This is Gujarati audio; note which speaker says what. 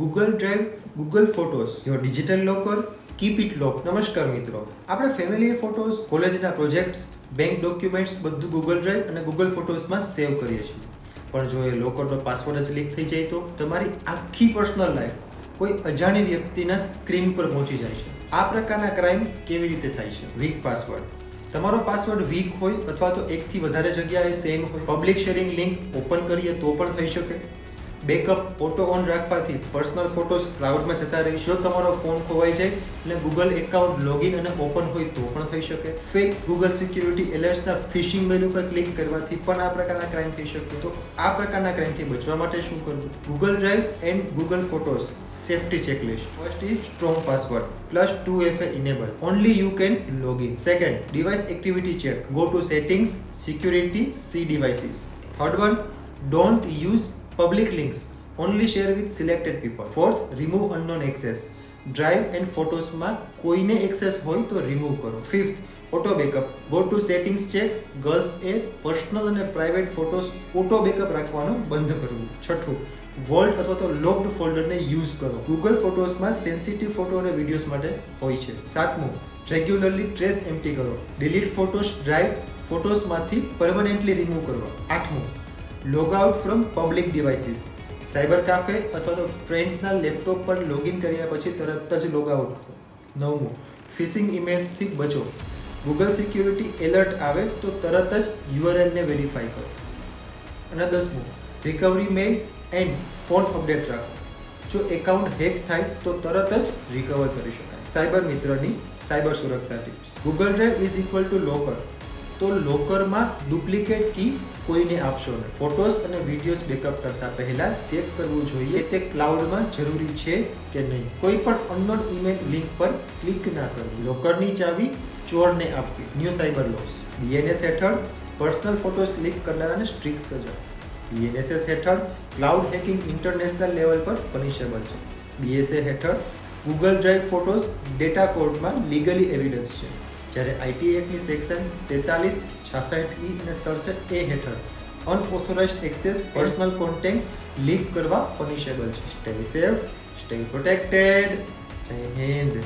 Speaker 1: Google drive Google photos your digital locker keep it lock નમસ્કાર મિત્રો. આપણે ફેમિલી ફોટોસ કોલેજના પ્રોજેક્ટ્સ બેંક ડોક્યુમેન્ટ્સ બધું ગૂગલ ડ્રાઈવ અને ગૂગલ ફોટોસમાં સેવ કરીએ છીએ. પણ જો એ લોકરનો પાસવર્ડ જ લીક થઈ જાય તો તમારી આખી પર્સનલ લાઈફ કોઈ અજાણી વ્યક્તિના સ્ક્રીન પર પહોંચી જાય છે. આ પ્રકારના ક્રાઇમ કેવી રીતે થાય છે? વીક પાસવર્ડ તમારો પાસવર્ડ વીક હોય અથવા તો એકથી વધારે જગ્યાએ સેમ હોય. પબ્લિક શેરિંગ લિંક ઓપન કરીએ તો પણ થઈ શકે. બેકઅપ ફોટો ઓન રાખવાથી પર્સનલ ફોટોઝ ક્લાઉડમાં જતા રહી. જો તમારો ફોન ખોવાઈ જાય અને ગૂગલ એકાઉન્ટ લોગિન અને ઓપન હોય તો પણ થઈ શકે. ફેક ગૂગલ સિક્યુરિટી એલર્ટ્સના ફિશિંગ મેનુ પર ક્લિક કરવાથી પણ આ પ્રકારના ક્રાઇમ થઈ શકે. તો આ પ્રકારના ક્રાઇમથી બચવા માટે શું કરવું? Google drive and Google photos safety checklist first is strong password plus two F enable only you can login second device activity check go to settings security see devices third one don't use public links, only share with selected people. Fourth, remove unknown access. Drive and ફોટોસમાં કોઈને એક્સેસ હોય તો રિમૂવ કરો. Fifth auto backup go to settings check girls A personal અને પ્રાઇવેટ ફોટોસ ઓટો બેકઅપ રાખવાનું બંધ કરવું છઠ્ઠું વોલ્ટ અથવા તો લોકડ ફોલ્ડરને યુઝ કરો. ગૂગલ ફોટોસમાં સેન્સિટિવ ફોટો અને વિડીયોઝ માટે હોય છે. સાતમું રેગ્યુલરલી ટ્રેસ એમ્પ્ટી કરો. ડિલીટ ફોટોસ ડ્રાઈવ ફોટોસમાંથી પરમનન્ટલી રિમૂવ કરવા આઠમું log out from public devices. Cyber cafe અથવા તો ફ્રેન્ડ્સના લેપટોપ પર લોગિન કર્યા પછી તરત જ લોગ આઉટ કરો નવમું, ફિશિંગ ઇમેજથી બચો. ગૂગલ સિક્યુરિટી એલર્ટ આવે તો તરત જ યુઆરએલને વેરીફાઈ કરો. અને દસમું, recovery mail and phone update રાખો. જો એકાઉન્ટ હેક થાય તો તરત જ રિકવર કરી શકાય. સાયબર મિત્રની સાયબર સુરક્ષા tips. Google drive is equal to locker તો લોકરમાં ડુપ્લિકેટ કી કોઈને આપશો નહીં. ફોટોસ અને વિડીયોઝ બેકઅપ કરતા પહેલા ચેક કરવું જોઈએ તે ક્લાઉડમાં જરૂરી છે કે નહીં. કોઈ પણ અનનોન ઈમેલ લિંક પર ક્લિક ના કરવું. લોકરની ચાવી ચોરને આપવી. ન્યૂ સાયબર લોસ બીએનએસ હેઠળ પર્સનલ ફોટોસ લીક કરનારાને સ્ટ્રિક્ટ સજા. બીએનએસએસ હેઠળ ક્લાઉડ હેકિંગ ઇન્ટરનેશનલ લેવલ પર પનિશેબલ છે. બીએસએ હેઠળ ગૂગલ ડ્રાઈવ ફોટોસ ડેટા કોર્ટમાં લીગલી એવિડન્સ છે. જ્યારે આઈટી એક્ટની સેક્શન તેતાલીસ, છાસઠ ઈ અને સડસઠ એ હેઠળ unauthorise access personal content leak કરવા પનિશેબલ છે. Stay safe, stay protected. જય હિન્દ.